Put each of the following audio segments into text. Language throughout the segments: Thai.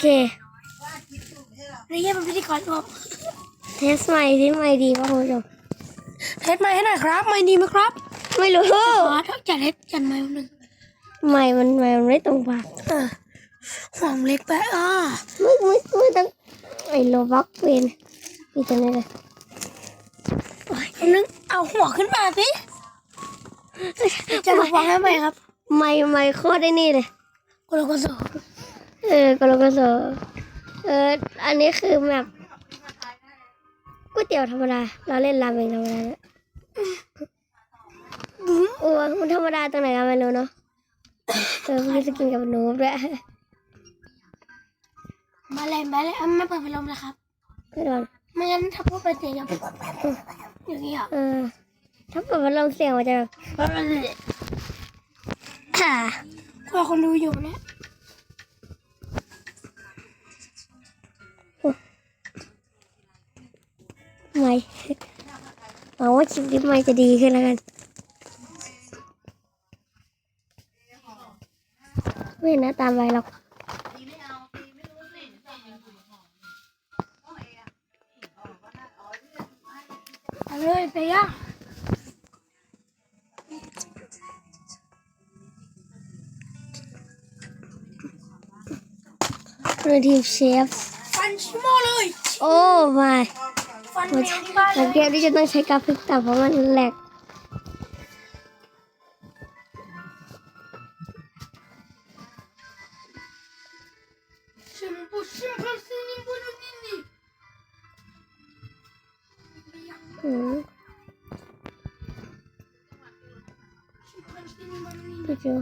เคนี่แค่เป็นพิธีกรครับเทสใหม่ที่ใหม่ดีป่ะคุณผู้ชมเทสไมค์ให้หน่อยครับ ไมค์ดีไหมครับ ไม่รู้ขอถ้าจัดเทสจัดไมค์หนึ่งใหม่มันใหม่มันไม่ตรงปากเออห่วงเล็กไปอ่าไม่ไม่ไม่ต้องไอ้โลบ็อกเวนมีตัวนี้เลยอันนึงเอาหัวขึ้นมาสิจะระวังให้ไหมครับใหม่ใหม่โคตรได้นี่เลยกุลกุศล เออกโลโกโซเออ อันนี้คือแบบก๋วยเตี๋ยวธรรมดา เราเล่นราเมงธรรมดาเนี่ยโอ้มันธรรมดาตรงไหนกันไม่รู้เนาะเออพี่จะกินกับหนูด้วยมาเลยมาเลยอะไม่เปิดพัดลมนะครับก็โดนไม่งั้นถ้าพูดไปเสียงอย่างอย่างนี้อะเออ ถ้าเปิดพัดลมเสียงมันจะแบบอ่ากลัวคนดูอยู่เนี่ย เอาว่าคลิปนี้ไม่จะดีขึ้นแล้วกันไม่เห็นหน้าตามไปหรอกเอาเลยไปย่างเรือทีมเชฟฟันชิโมเลย โอ้ไมันแมวที่บ้านเลสังเกที่จะต้องใช้กราฟิกต่ำเพราะมันแหลกฉันซินิบุรุนินีอืมชิมพันซินิบุรุนินีดูจู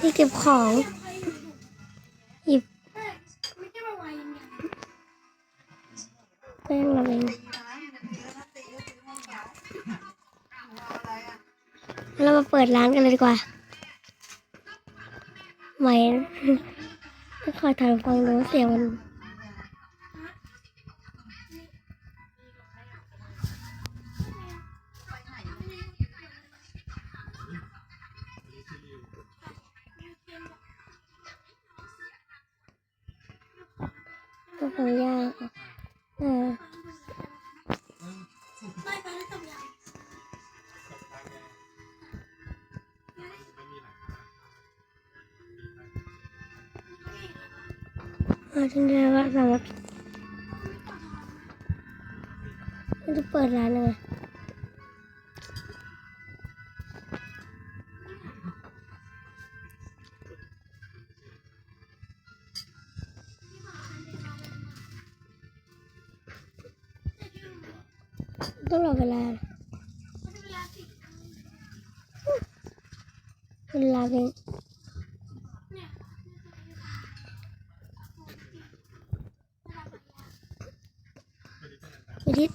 ที่เก็บของ เรามาเปิดร้านกันเลยดีกว่าไหมไม่คอยถายฟังดูเสียงมันก็คงยากอะ มาถึงแล้วว่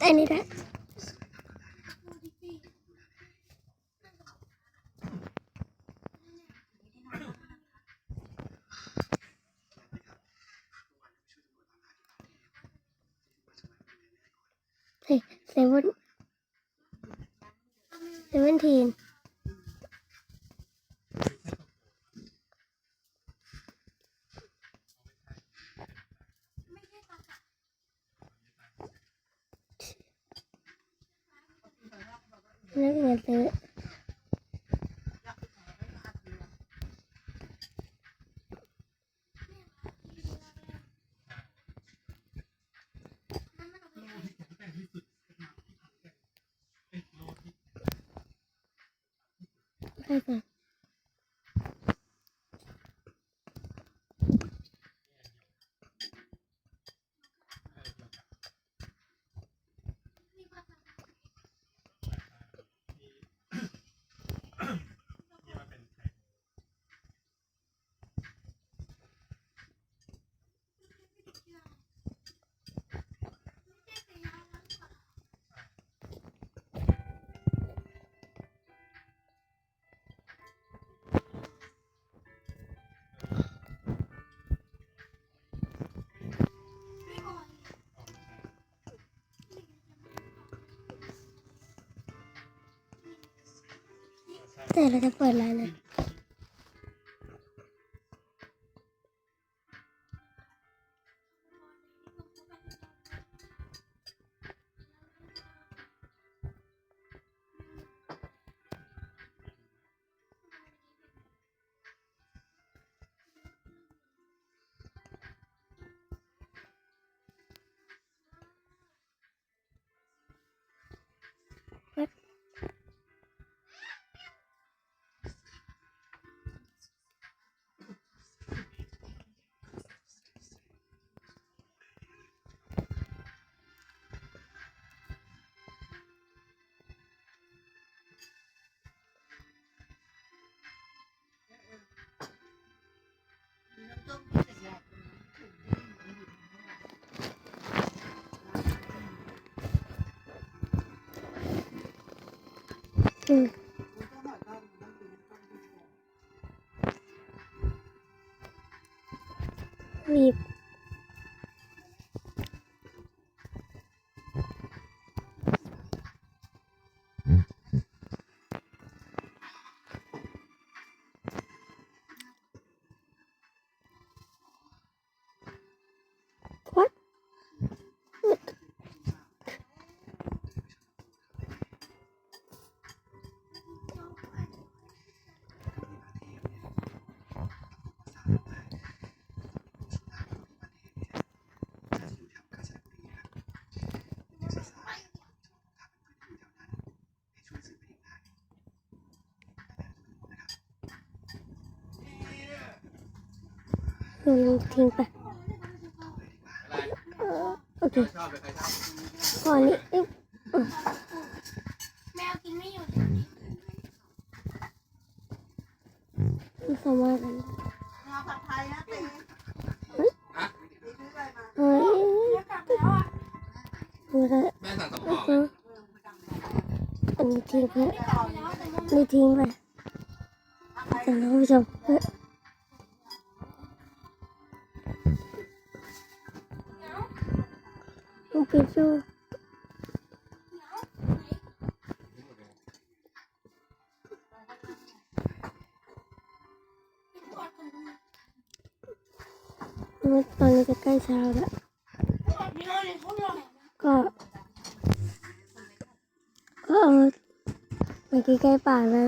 เต้นนี่แหละเฮ้ยเซเว่นเซเว่นทีน ใช่ ค่ะแ嗯。你 ลงทิ้งไปโอเคก่อนนี้แมวกินไม่หยุดมีสมากันมาผัดไทยนะเต้เฮ้ยเฮ้ยกลับแม่สั่งสมองอันนี้ทิ้งไปนี่ทิ้งไปแต่เราชอบ ตอนนี้จะใกล้เช้าแล้ว ก็ก็เอาไปใกล้ๆปากเลย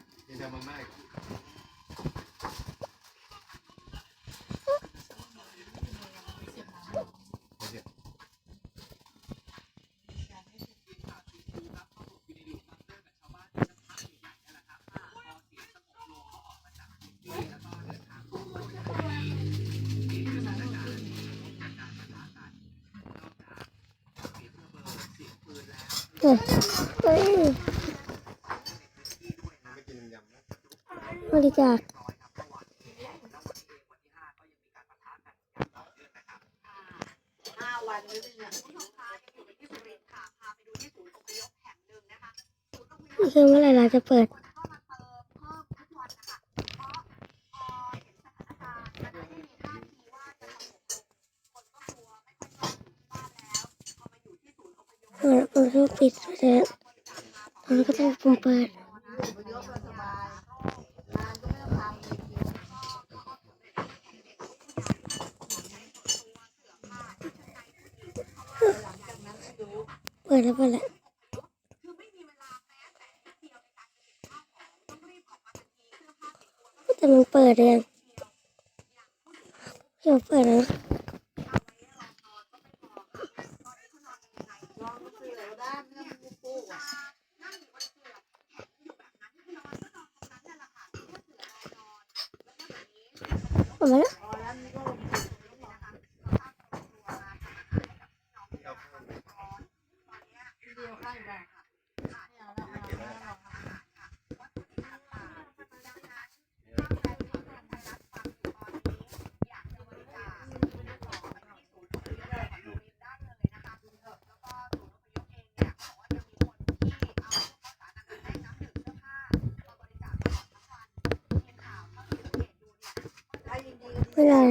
บริจาคคือเมื่อไรเราจะเปิด มันก็ปิดเสร็จมันก็ต้องเปิดเปิดแล้วเปิดแล้ว O zaman ไม่ได้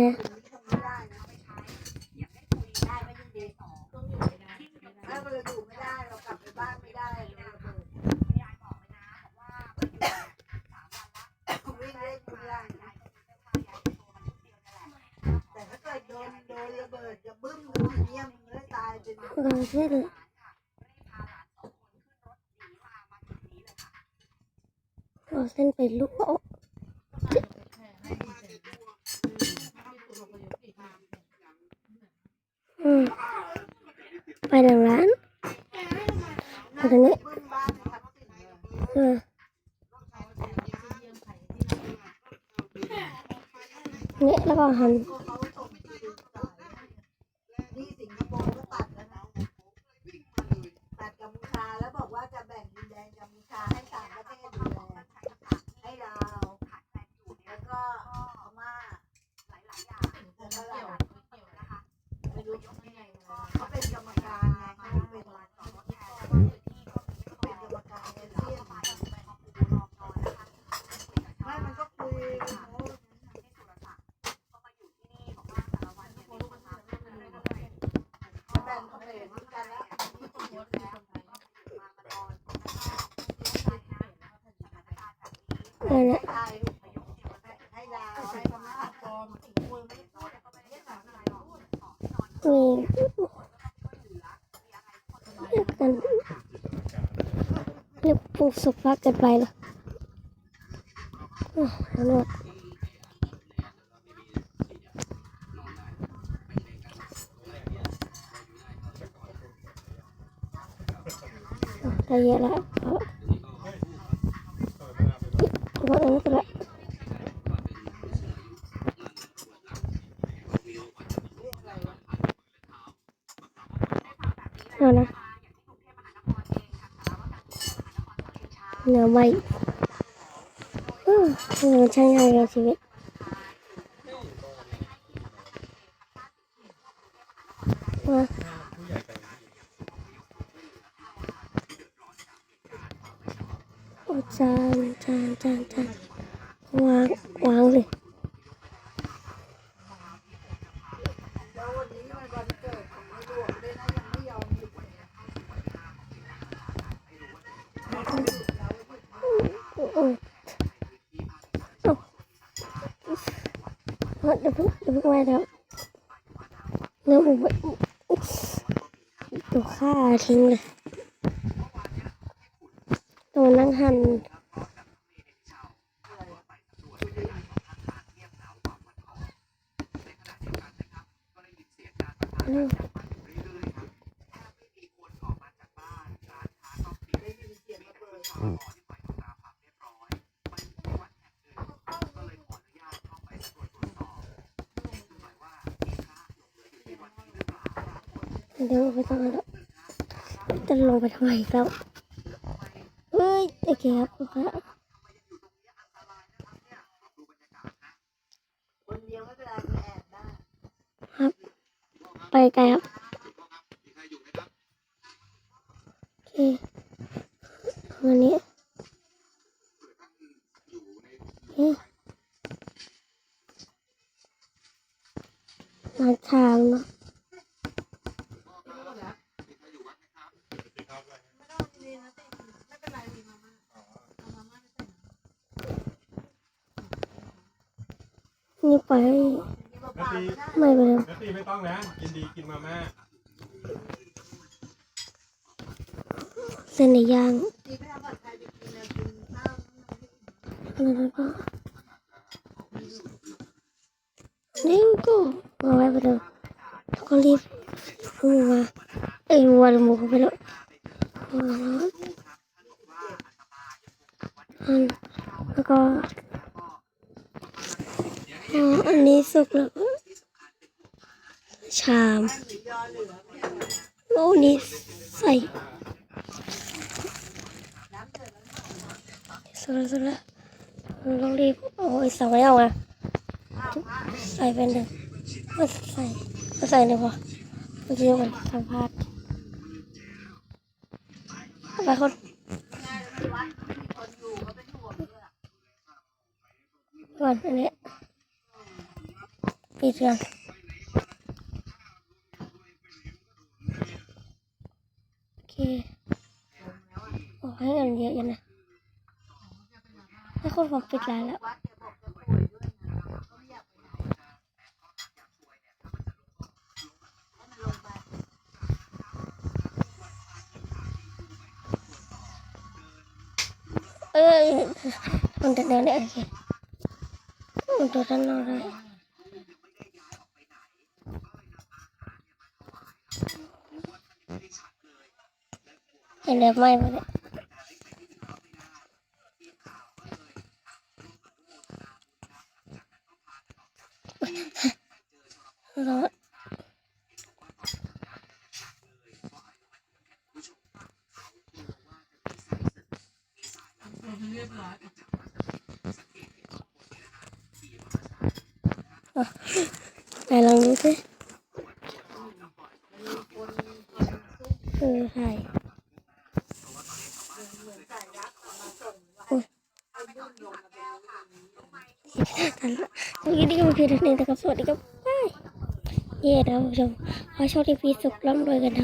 เราช่เลยเราเส้นไปลูกโอ ทางนี้บึ้มบ้านทับสินเลยเออเนี่ยแล้วก็หัน ก็เขาส่งที่ดูสายนี่สิงคโปร์ก็ตัดแล้วนะตัดกัมพูชาแล้วบอกว่าจะแบ่งดินแดนกัมพูชาให้ต่างประเทศดูแลให้ลาวแล้วก็พม่าแล้วก็ลาวไม่รู้เขาเป็นกรรมการไงเขาเป็นเป็นกรรมการอาเซียนไม่มันก็คุยโอ้แบ่งเขมรเหมือนกันแล้ว เออเนี่ย ไทยให้ลาวให้พม่าปลอมถึงมวยไม่ได้พูดแต่ก็ไม่ได้ถามอะไรหรอก มีเรียกกันเรียกปุกสุกพักกันไปเหรออะเอาหนวดได้เยอะแล้วเอาเอาอันนี้ก็ละ เอานะเหนือไม่เออใช่างยากในชีวิตมาโอ้จานจานจานจานวางวางเลย แล้ววันนี้มันวันเกิดของในหลวงด้วยนะยังไม่ยอมหยุด โอ้ย เดี๋ยวเพิ่งเดี๋ยวเพิ่งไว้แล้วเนื้อหมูตัวข้าทิ้งเลยตัวนั่งหั่นอืม เดี๋ยวไปทำอะไรแล้วจะลงไปทำไมอีกแล้วเฮ้ยโอเคครับลูกค้าคนเดียวไม่เป็นไรไปแอบไปไกลครับโอเควันนี้เอ๊ะมาทางเนาะนี่ไป นี่เปล่าๆไม่ได้ ไม่ไปเลย แม ต้องนะ ยินดีกินมาม่าเส้นในย่างแล้วก็นี่ก็มาไว้ไปเลยแล้วก็รีบพุ่งมาเอ้ยวัวหรือหมูไปแล้วอ๋อแล้วก็อ๋ออันนี้สุกแล้ว ชามรอยอเหลือไม่เอาโอ้นี่ใส่สุดแล้วสุดแล้วเราต้องรีบโอ้ยสองไม่เอาอะใส่เป็นหนึ่งก็ใส่ก็ใส่เลยพอเมื่อกี้มันทำพลาดไปคนง่ายแล้ววัดมีคนอยู่ก็เป็นห่วงด้วยก่อนอันนี้ปิดกัน พอปิดร้านแล้วเอ้ยมันจะเดินได้โอเคมันจะเดินได้เห็นแล้วไหมวะเนี่ย ไหนลองดูสิเออใช่อุ๊ยตันละเมื่อกี้นี่ก็มาเพียงเท่านี้นะครับ สวัสดีครับบายเย่นะคุณผู้ชมขอโชคดีพีสุขร่ำรวยกันนะ